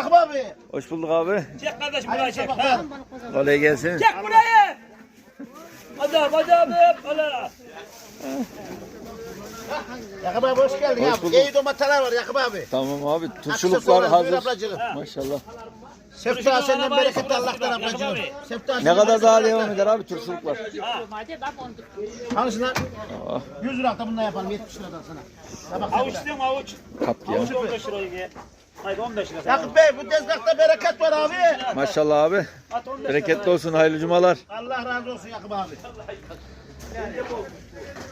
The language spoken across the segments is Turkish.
Yakup abi. Hoş bulduk abi. Çek kardeşim burayı çek. Ha. Kolay gelsin. Çek burayı. Hadi abi hadi abi. Hala. Yakup abi hoş geldin. Hoş ya. bulduk. İyi domatesler var Yakup abi. Tamam abi. Turşuluklar hazır. ablacığım. Maşallah. Sefta senden bereket Allah'tan ablacığım. Abi. Sefta Ne kadar daha devam eder abi turşuluklar? Hangisine? Ah, 100 lira da bundan yapalım 70 liradan sana. Avuç istiyorum avuç. kaptı ya. Avuç 15 lirayı ye. Haydi 15 lira. Yakup Bey bu tezgahta bereket var abi. Maşallah abi. At 15 lira. Bereketli olsun. Hayırlı cumalar. Allah razı olsun Yakup abi.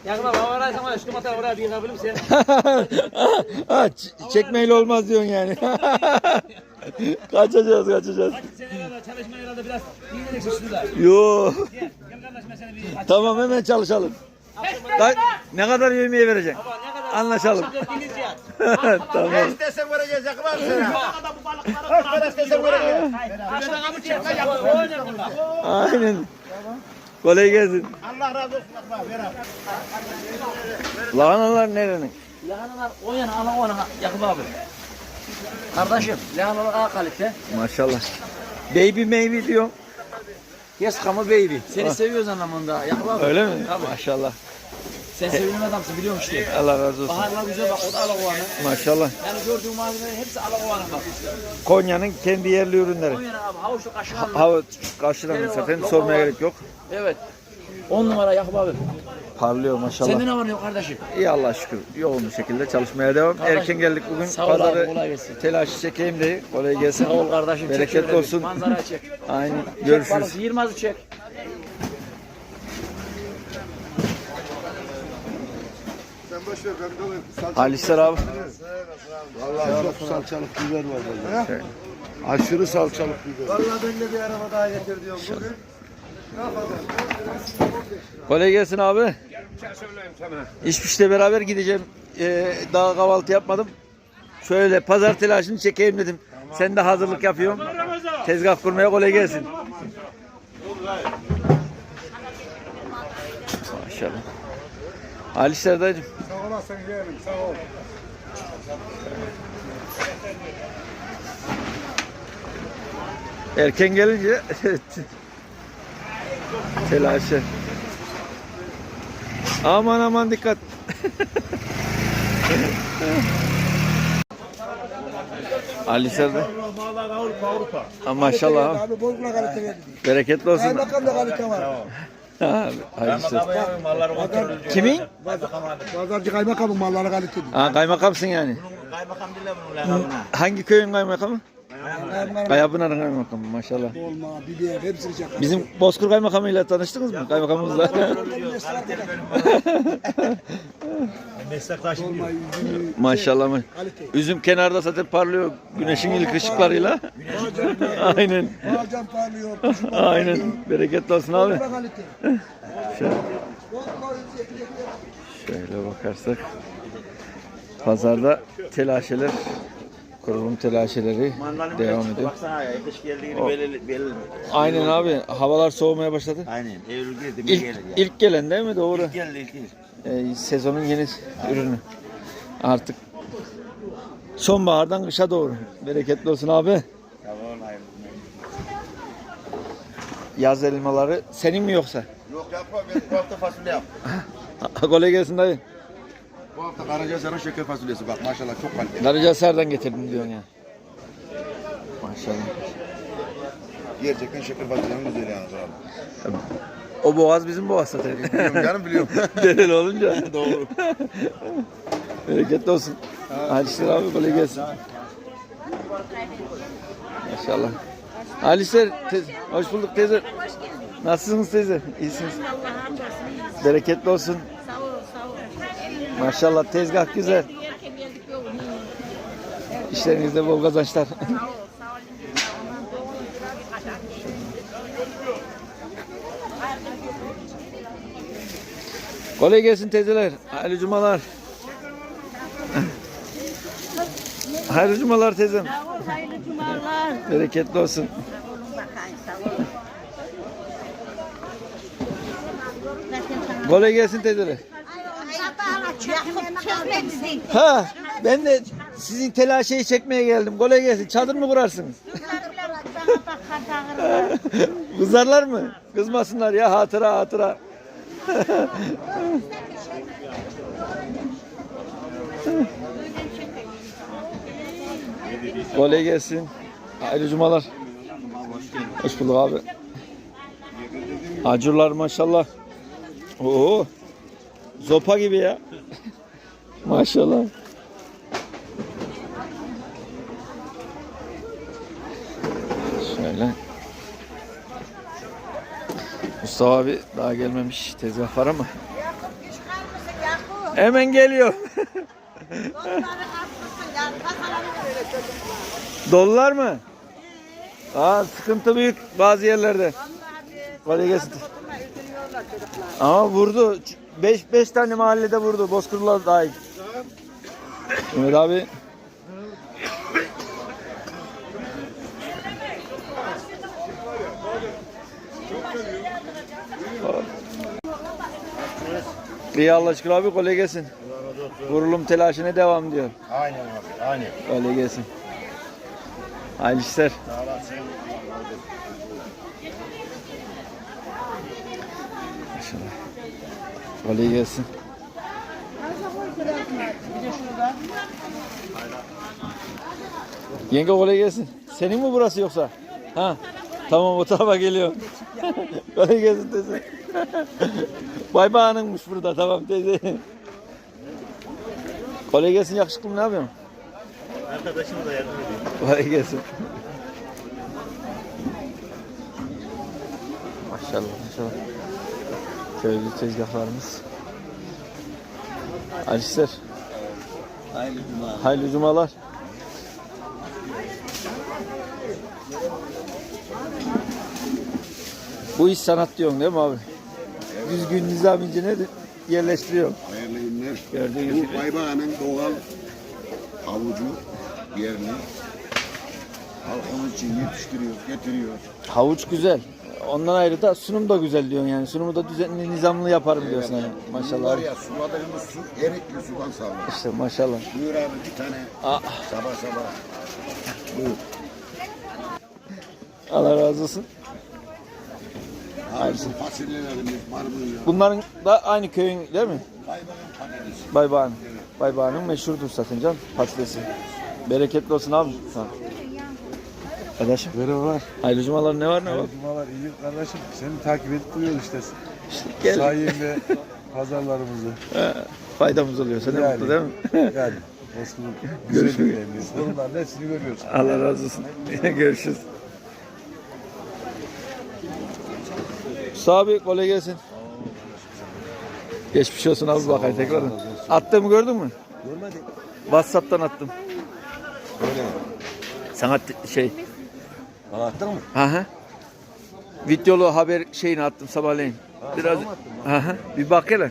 Yakup abi hava araysan var. Şu domatesi oraya bir yıkabilir misin? ha, çekmeyle olmaz diyorsun yani. kaçacağız kaçacağız. Hadi sen herhalde çalışmaya herhalde biraz dinleneceksin şurada. Yo. Gel. Gel kardeşim ben seni bir. Tamam hemen çalışalım. Ka- ne kadar yemeğe vereceksin? Baba kadar Anlaşalım. tamam. Ne sana. Burada. Aynen. Kolay gelsin. Allah razı olsun. Lahanalar nerenin? Lahanalar o yana ana o yana Yakup abi. Kardeşim lahanalar A kalite. Maşallah. Baby maybe diyor. Yes come baby. Seni seviyoruz anlamında Yakup abi. Öyle mi? Tabii. Maşallah. Sen sevilen adamsın biliyorum işte. Allah razı olsun. Baharlar güzel bak o da alakovanı. Maşallah. Yani gördüğün malzemeler hepsi alakovanı bak. Konya'nın kendi yerli ürünleri. yana abi havuçlu kaşığı Hava karşıdan zaten sormaya gerek yok. Evet. 10 numara Yakup abi. Parlıyor maşallah. Sende ne var ne yok kardeşim? İyi Allah şükür. Yoğun bir şekilde çalışmaya devam. Kardeşim, Erken geldik bugün. sağ ol abi, Pazarı kolay gelsin. telaşı çekeyim de kolay gelsin. Sağ ol kardeşim. çek Bereketli olsun. Manzara çek. Aynen. Çek Görüşürüz. balık Yılmaz'ı çek. Halisler abi. Vallahi çok salçalık biber var burada. Aşırı salçalık biber. Vallahi ben de bir araba daha getir diyorum bugün. Kolay gelsin abi. İşmişle beraber gideceğim. Ee, daha kahvaltı yapmadım. Şöyle pazar telaşını çekeyim dedim. Sen de hazırlık yapıyorsun. Tezgah kurmaya kolay gelsin. Maşallah. Alişler dayıcım. Sağ olasın yeğenim sağ ol. Erken gelince telaşı. Aman aman dikkat. Ali Serdar. Ha, Maşallah. abi. Abi bozma kalite verdi. Bereketli olsun. Kaymakam da kalite var. Ha, hayırlı olsun. Kimin? Pazarcı kaymakamın malları kalite. Ha, kaymakamsın yani. Hangi köyün kaymakamı? Kayapınar'ın kaymakamı maşallah. Olma, biber hepsini çakar. Bizim Bozkır kaymakamıyla tanıştınız mı? Kaymakamımızla. Olma, üzümü, Maşallah. ma- kalite. Üzüm kenarda zaten parlıyor güneşin ilk ışıklarıyla. Aynen. Bağcan parlıyor, kuşun. Aynen. Bereketli olsun abi. Kalite. Üzüm, şöyle bakarsak. Pazarda telaşeler, kurulum telaşeleri devam ediyor. Baksana ya kış geldiğini O- belli belli. Aynen abi. Havalar soğumaya başladı. Aynen. Eylül girdi mi İlk, gelir ya. ilk gelen değil mi? Doğru. İlk geldi ilk geldi. Ee, sezonun yeni ürünü. Artık sonbahardan kışa doğru. Bereketli olsun abi. Tamam hayırlı. Yaz elmaları senin mi yoksa? Yok yapma ben bu hafta fasulye yap. Kolay gelsin dayı. Bu hafta Karacasar'ın şeker fasulyesi bak maşallah çok kaliteli. Darıcasar'dan getirdim diyorsun ya. Maşallah. Gerçekten şeker fasulyenin güzeli yalnız abi. O boğaz bizim boğaz zaten. Biliyorum canım biliyorum. Dereli olunca. Doğru. Bereketli olsun. Halisler abi kolay gelsin. Maşallah. Halisler, teyze, hoş bulduk teyze. Nasılsınız teyze? İyisiniz. Bereketli olsun. Sağ ol, sağ ol. Maşallah tezgah güzel. İşlerinizde bol kazançlar. Kolay gelsin teyzeler. Hayırlı cumalar. Hayırlı cumalar teyzem. Hayırlı cumalar. Bereketli olsun. Kolay gelsin teyzeler. Yakup. Ha ben de Sizin telaşeyi çekmeye geldim. Kolay gelsin. Çadır mı kurarsınız? Kızarlar mı? Kızmasınlar ya hatıra hatıra. Kolay gelsin. Hayırlı cumalar. Hoş bulduk abi. Acurlar maşallah. Oo. Zopa gibi ya. maşallah. Şöyle. Mustafa abi daha gelmemiş. Tezgah var ama. Hemen geliyor. Dollar mı? Aa sıkıntı büyük bazı yerlerde. Kolay gelsin. Ama vurdu. 5 5 tane mahallede vurdu. Bozkırlar dahil. Mehmet abi. İyi Allah aşkına abi kolay gelsin. Kurulum telaşına devam diyor. Aynen abi. Aynen. Kolay gelsin. Hayırlı işler. İnşallah. Kolay gelsin. Yenge kolay gelsin. Senin mi burası yoksa? Ha. Tamam o tarafa geliyor. kolay gelsin teyze. Bay Bağ'ınmış burada tamam teyze. kolay gelsin yakışıklım ne yapıyorsun? Arkadaşım da yardım ediyor. Kolay gelsin. Maşallah maşallah. Köylü tezgahlarımız. Alişler. Hayırlı cuma. Hayırlı cumalar. Bu iş sanat diyorsun değil mi abi? Düzgün nizam incine yerleştiriyor. Hayırlı günler. Gördüğünüz Bu gibi. Baybağ'ın doğal havucu yerini halkımız için yetiştiriyor, getiriyor. Havuç güzel. Ondan ayrı da sunum da güzel diyorsun yani. Sunumu da düzenli, nizamlı yaparım diyorsun yani. Maşallah. Var ya suladığımız su erikli sudan sağlar. İşte maşallah. Buyur abi bir tane Aa, sabah sabah. Buyur. Allah razı olsun. Bu fasulyelerimiz buyur. Bunların da aynı köyün değil mi? Baybağ'ın patatesi. Baybağın. Baybağının meşhurdur zaten can patatesi. Bereketli olsun abi. Sağ ol. Kardeşim. Merhabalar. Hayırlı cumalar ne var ne var? Cumalar iyi kardeşim. Seni takip edip duruyoruz işte. İşte gel. Sayende pazarlarımızı. He, faydamız oluyor. Sen de Yani. mutlu değil mi? Yani Bozkır'ın güzelliklerimiz. Bunların hepsini görüyoruz. Allah razı olsun. Görüşürüz. Musa abi kolay gelsin. Geçmiş olsun abi bakayım tekrar. Attığımı gördün mü? Görmedim. Whatsapp'tan attım. Öyle. Sana şey. Bana attın mı? Aha. Videolu haber şeyini attım sabahleyin. Biraz aha bir bak hele.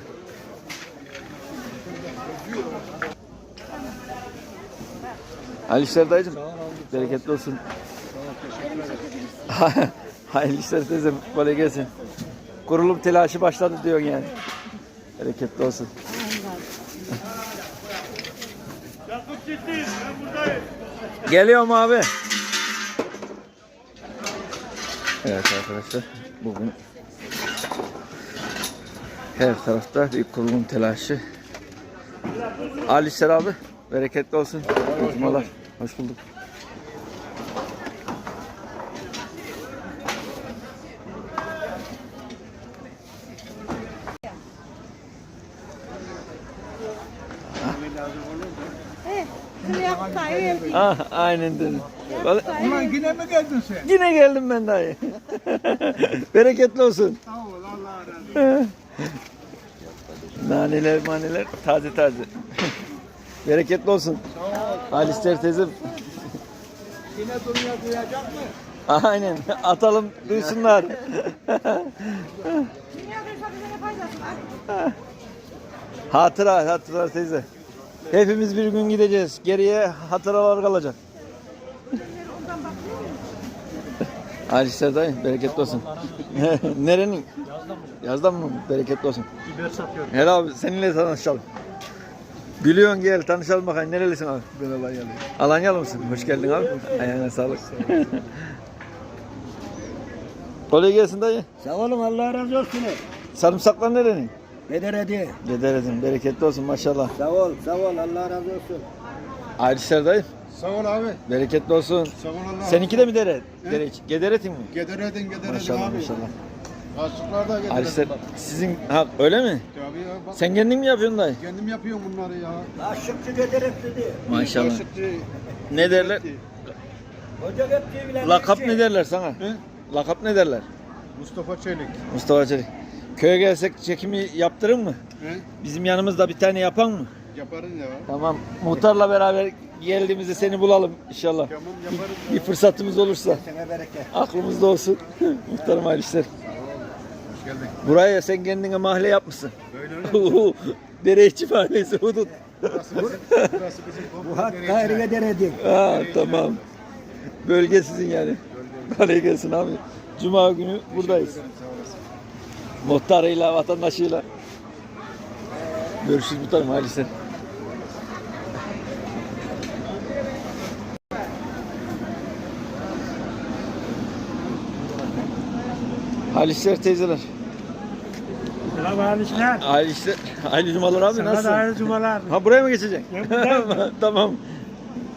Hayırlı işler dayıcım. Bereketli olsun. Hayırlı işler teyzem. Kolay gelsin. Kurulum telaşı başladı diyorsun yani. Bereketli olsun. Geliyorum abi. Evet arkadaşlar bugün her tarafta bir kurulum telaşı. Ali İşler abi bereketli olsun. İyi cumalar. Hoş bulduk. Ah aynen dedim. Ulan yine mi geldin sen? Yine geldim ben dayı. bereketli olsun. Sağ ol Allah razı olsun. Naneler maneler taze taze. bereketli olsun. Ali İşler teyzem. Yine dünya duyacak mı? Aynen atalım duysunlar. Hatıra hatıra teyze. Hepimiz bir gün gideceğiz. Geriye hatıralar kalacak. Ali İşler dayı bereketli olsun. Nerenin? Yazdan mı? Yazdan mı? Bereketli olsun. Biber satıyorum. Helal abi seninle tanışalım. Gülüyorsun gel tanışalım bakayım. Nerelisin abi? Ben Alanyalıyım. Alanyalı mısın? Hoş geldin abi. Ayağına sağlık. Kolay gelsin dayı. Sağ olun Allah razı olsun. Sarımsaklar nerenin? Bederedi. Dederedin. Bereketli olsun maşallah. Sağ ol, sağ ol Allah razı olsun. Ailişler dayı. Sağ ol abi. Bereketli olsun. Sağ ol Allah. Seninki de mi dere? dere Gederetin mi? Gederedin gederedin Maşallah abi. maşallah. Kaşıklar da gederedin. Ailişler bak. sizin ha öyle mi? Tabii ya bak. Sen kendin mi yapıyorsun dayı? Kendim yapıyorum bunları ya. Aşıkçı gederek dedi. Maşallah. Kaşıkçı. Ne derler? Hoca hep bile. Lakap ne derler sana? He? Lakap ne derler? Mustafa Çelik. Mustafa Çelik. Köye gelsek çekimi yaptırın mı? He? Bizim yanımızda bir tane yapan mı? Yaparın ya. Tamam. Muhtarla beraber geldiğimizde seni bulalım inşallah. Tamam yaparız. Bir fırsatımız olursa. Bereket. Aklımızda olsun. Muhtarım hayırlı işler. Hoş geldin. Buraya sen kendine mahalle yapmışsın. Böyle öyle. Dereçi mahallesi hudut. Burası bizim, burası bizim Bu hak gayrı gederedi. Ha tamam. Bölge sizin yani. Kolay gelsin abi. Cuma günü buradayız. Olasın. Muhtarıyla, vatandaşıyla. Görüşürüz muhtarım hayırlı işler. Hayırlı işler teyzeler. Selam aleyhisselam. Hayırlı işler. Hayırlı cumalar abi Sana nasılsın? hayırlı cumalar. Ha buraya mı buradayım. tamam.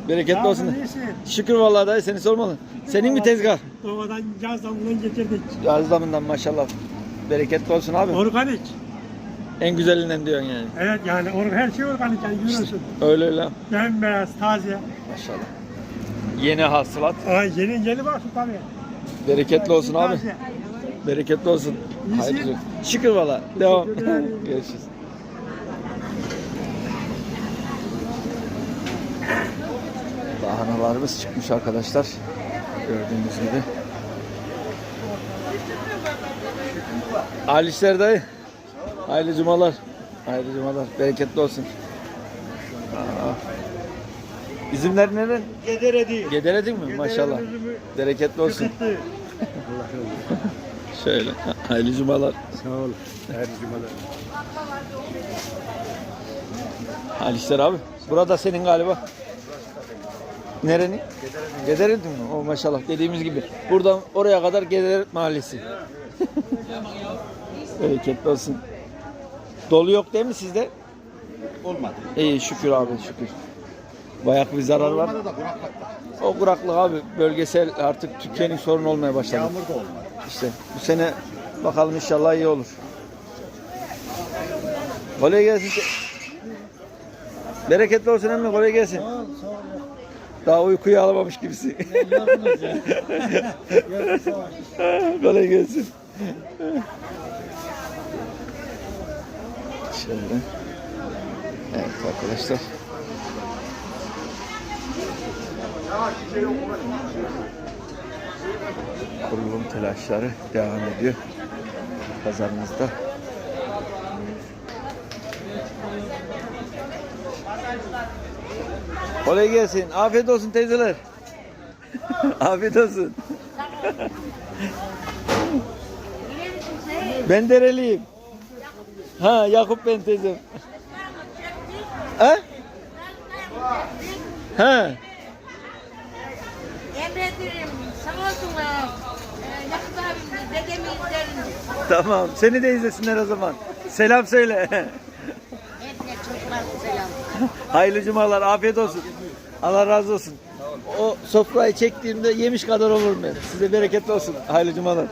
Bereketli olsun. İyisin? Şükür vallahi dayı seni sormalı. Senin mi tezgah? Doğadan yaz damından getirdik. Yazdamından maşallah. Bereketli olsun abi. Organik. En güzelinden diyorsun yani. Evet yani or- her şey organik yani görüyorsun. Öyle öyle. Bembeyaz, taze. Maşallah. Yeni hasılat. Ay yeni yeni baksın tabii. Bereketli olsun abi. Taze. Bereketli olsun. Hayırlı. Şükür valla. Devam. Görüşürüz. Lahanalarımız çıkmış arkadaşlar. Gördüğünüz gibi. Hayırlı işler dayı. Hayırlı cumalar. Hayırlı cumalar. Bereketli olsun. Aa. Üzümler neren? Gederedi. Gederedin mi? Maşallah. Bereketli olsun. Çıktı. Şöyle. Hayırlı cumalar. Sağ ol. Hayırlı cumalar. Hayırlı işler abi. Burada senin galiba. Nerenin? Gederedin mi? O maşallah dediğimiz gibi. Buradan oraya kadar Gederet Mahallesi. Bereketli olsun. Dolu yok değil mi sizde? Olmadı. İyi şükür abi şükür. Bayağı bir zarar var. Olmadı da kuraklık var. O kuraklık abi bölgesel artık Türkiye'nin sorunu olmaya başladı. Yağmur da olmadı. İşte bu sene bakalım inşallah iyi olur. Kolay gelsin. Bereketli olsun emmi kolay gelsin. Daha uykuyu alamamış gibisin. kolay gelsin. Şöyle. Evet arkadaşlar. Kurulum telaşları devam ediyor pazarımızda. Kolay gelsin. Afiyet olsun teyzeler. Afiyet olsun. ben dereliyim. Ha Yakup ben teyzem. Ha? Ha? Emrederim. Sağ olsun. Ee, abim, dedemi izlerim. Tamam. Seni de izlesinler o zaman. Selam söyle. Hepine çocuklar selam. Hayırlı cumalar, afiyet olsun. Allah razı olsun. O sofrayı çektiğimde yemiş kadar olurum ben. Size bereketli olsun. Hayırlı cumalar.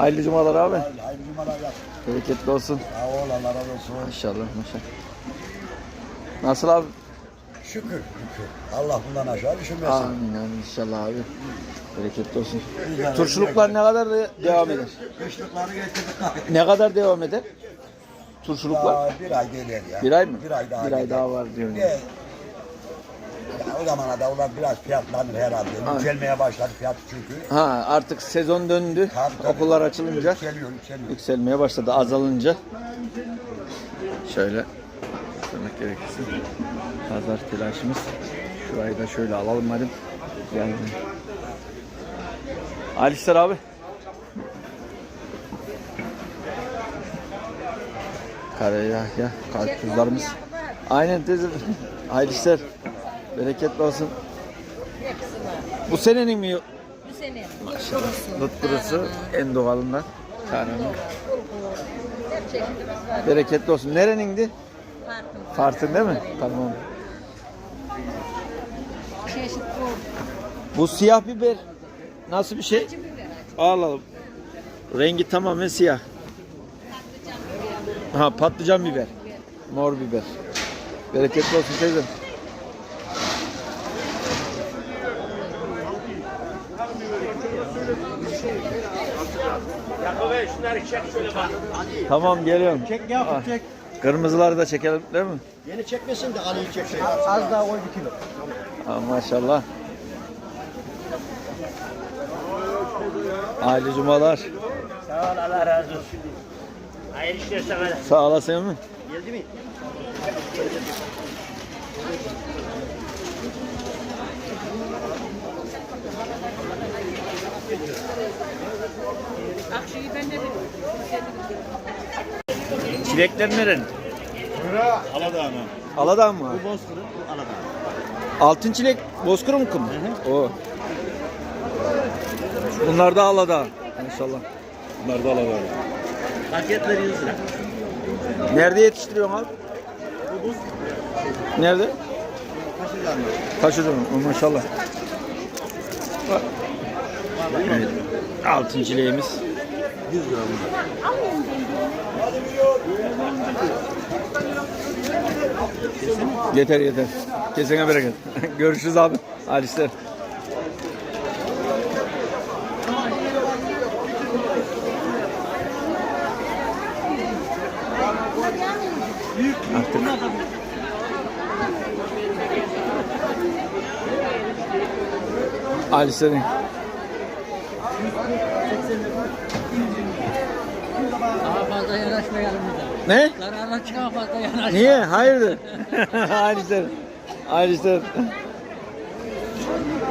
Hayırlı cumalar abi. Hayırlı cumalar yap. Bereketli olsun. Ol Allah razı olsun. Maşallah maşallah. Nasıl abi? Şükür şükür. Allah bundan aşağı düşürmesin. Amin amin inşallah abi. Bereketli olsun. Turşuluklar ne kadar de- devam eder? Kışlıkları getirdik. Ne kadar devam eder? Turşuluklar? Daha bir ay gelir ya. Bir ay mı? Bir ay daha Bir ay daha var diyorum. Bir- O zamana da onlar biraz fiyatlanır herhalde. Yükselmeye başladı fiyat çünkü. Ha artık sezon döndü. Tabii, tabii. Okullar açılınca Yükseliyor yükseliyor. yükselmeye başladı azalınca. Şöyle söylemek gerekirse pazar telaşımız. Şurayı da şöyle alalım hadi. Yani Alişler abi. Karayahya karpuzlarımız. Aynen teyze. Hayırlı işler. Bereketli olsun. Bu senenin mi? Bu sene. Nutkurusu en doğalından. Tanrım. Bereketli olsun. Nerenindi? Farklı. Fartın değil mi? Tamam. Çeşit bu. Bu siyah biber nasıl bir şey? Acı biber. Al al. Rengi tamamen siyah. Ha patlıcan biber. Mor biber. Bereketli olsun teyzem. Tamam geliyorum. Çek ya çek. Kırmızıları da çekelim değil mi? Yeni çekmesin de Ali'yi çek. Az daha koy bir kilo. Ha, maşallah. Hayırlı cumalar. Sağ ol Allah razı olsun. Hayırlı işler sana. Sağ olasın mı? Geldi mi? Akşıyı ben de biliyorum. Çilekler nerenin? Aladağ'ın. Aladağ mı? Bu Bozkır'ın, bu Aladağ. Altın çilek bozkırım mı? O. Bunlar da Aladağ. Maşallah. Bunlar da Aladağ. Paketler 100 lira. Nerede yetiştiriyorsun abi? Nerede? Taşıdım. Maşallah. Bak. Evet. Altın çileğimiz. 100 lira Yeter yeter. Kesene bereket. Görüşürüz abi. Hadi işler. Artık. Ali. Daha fazla yanaşmayalım bir Ne? daha. Zararla çıkan fazla yanaş. Niye? Hayırdır? Ali işler. İşler.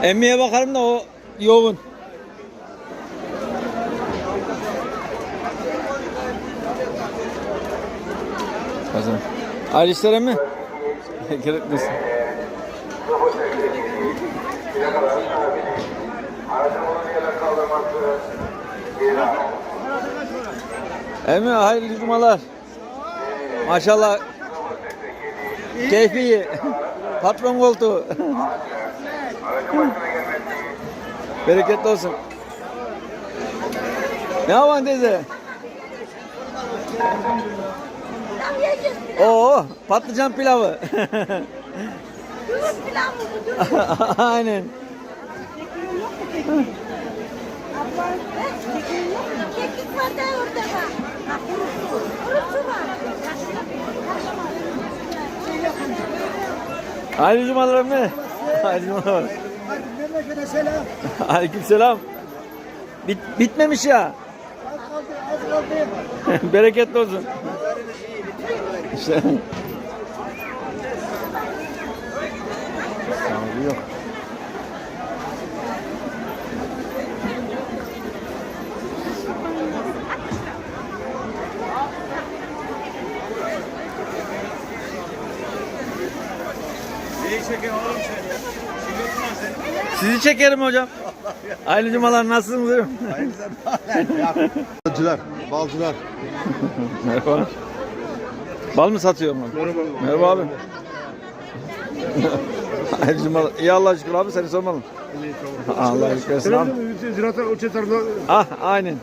Emmiye bakarım da o yoğun. Kazan. Ali işler mi? Gerekmesin. Emmi hayırlı cumalar. Maşallah. Keyfi iyi. Patron koltuğu. Bereketli olsun. Ne yapan teyze? Oo, patlıcan pilavı. Aynen. Kekik var da orada var. Ha, kurusu. Kurusu var. Hayırlı cumalar emmi. Hayırlı cumalar. Memlekete selam. Aleyküm selam. Bit, bitmemiş ya. Az kaldı, az kaldı. Bereketli olsun. İşte. Sizi çekerim hocam. Hayırlı cumalar nasılsınız? Balcılar, balcılar. Merhaba. Bal mı satıyor mu? Merhaba. Merhaba abi. Hayırlı cumalar. İyi Allah şükür abi seni sormalım. Allah şükür olsun abi. Ziraat Ah aynen.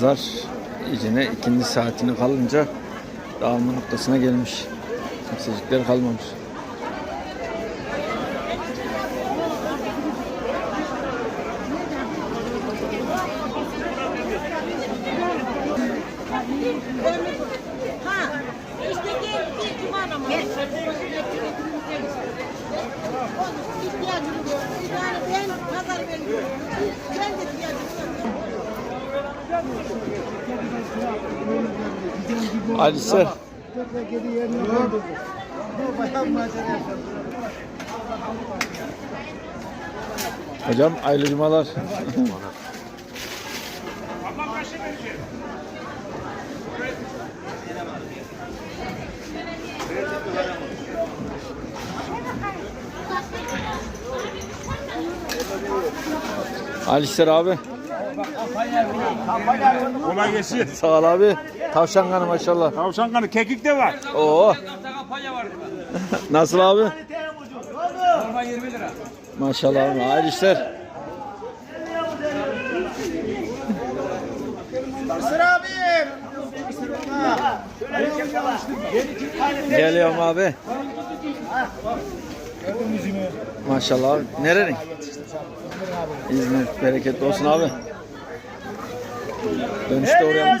Pazar iyicene ikinci saatini kalınca dağılma noktasına gelmiş. Kimsecikler kalmamış. Ali Ser. Hocam hayırlı cumalar. Ali Ser abi. Kolay gelsin. Sağ ol abi. Tavşan kanı maşallah. Tavşan kanı kekik de var. Oo. Nasıl abi? Maşallah abi. Hayırlı işler. Geliyorum abi. Maşallah abi. Nerenin? İzmir. Bereketli olsun abi. Dönüşte uğrayalım.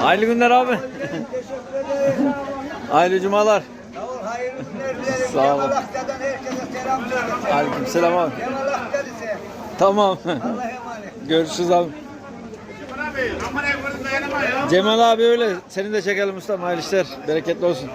Hayırlı günler abi. Hayırlı cumalar. Sağ olun. Aleyküm selam abi. Tamam. Görüşürüz abi. Cemal abi öyle. Seni de çekelim ustam. Hayırlı işler. Bereketli olsun.